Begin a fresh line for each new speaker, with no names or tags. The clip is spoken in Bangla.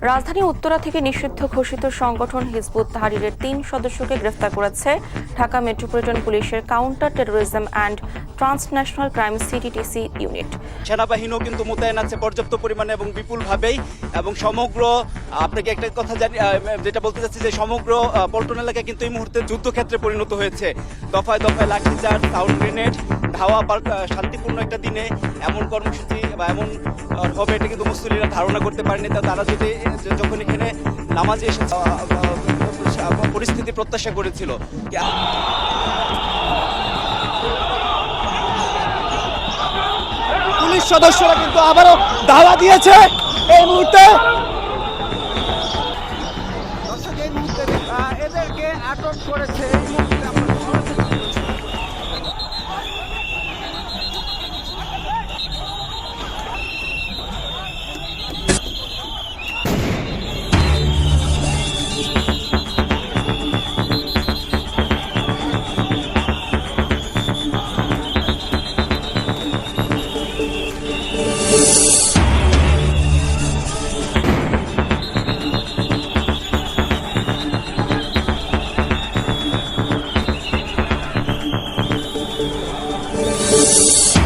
রাজধানী উত্তরা থেকে নিষিদ্ধ ঘোষিত সংগঠন হিজবুত তাহারিরের তিন সদস্যকে গ্রেফতার করেছে ঢাকা মেট্রোপলিটন পুলিশের counter terrorism and transnational crime CTTC unit.
সেনাবাহিনীও কিন্তু মোতায়েন আছে পর্যাপ্ত পরিমাণে এবং বিপুলভাবেই এবং সমগ্র, আপনাকে একটা কথা জানি যেটা বলতে চাচ্ছি যে সমগ্র পল্টন এলাকা কিন্তু এই মুহূর্তে যুদ্ধক্ষেত্রে পরিণত হয়েছে। দফায় দফায় লাঠিচার্জ সাউন্ড গ্রেনেড, ধাওয়া শান্তিপূর্ণ একটা দিনে এমন কর্মসূচি বা এমন হবে এটা কিন্তু মুসলিরা ধারণা করতে পারেনি। তা তারা যদি যখন এখানে নামাজে এসে পরিস্থিতি প্রত্যাশা করেছিল পুলিশ সদস্যরা কিন্তু আবারও দাওয়া দিয়েছে এই মুহূর্তে। এই মুহূর্তে আটক করেছে এই মুহূর্তে Thank you.